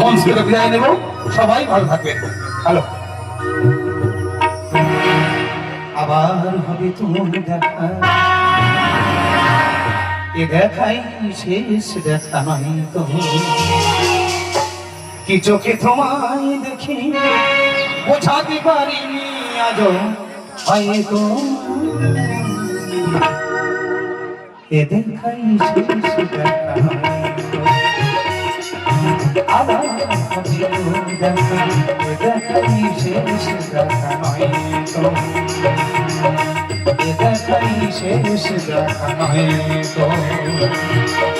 মঞ্চ থেকে বিদায় নেব। সবাই ভালো থাকবেন। হ্যালো। আবার হবে তোমার দেখা। এ দেখাই শেষ দেখা নয় তো। কি চোখে তোমায় দেখি বোঝাতে পারিনি আজও। হয়তো এ দেখাই শেষ দেখাই দেখাই শেষ দেখা নয়তো যাবার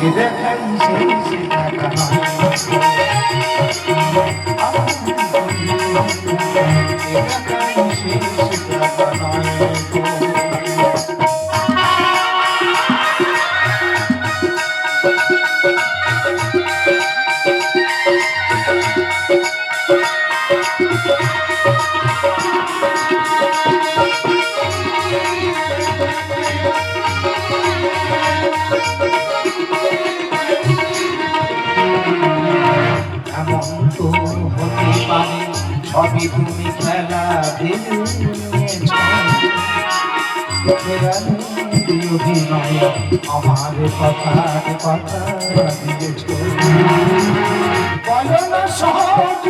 দেখাই দেখা নয়। এ দেখাই শেষ দেখা নয় গো। এমন সবই তুমি খেলা অভিনয় আমার কথার কথা বলো না সহজ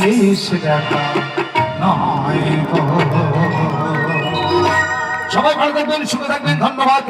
শেষ দেখা নয়। সবাই ভালো থাকবেন সুখে থাকবেন ধন্যবাদ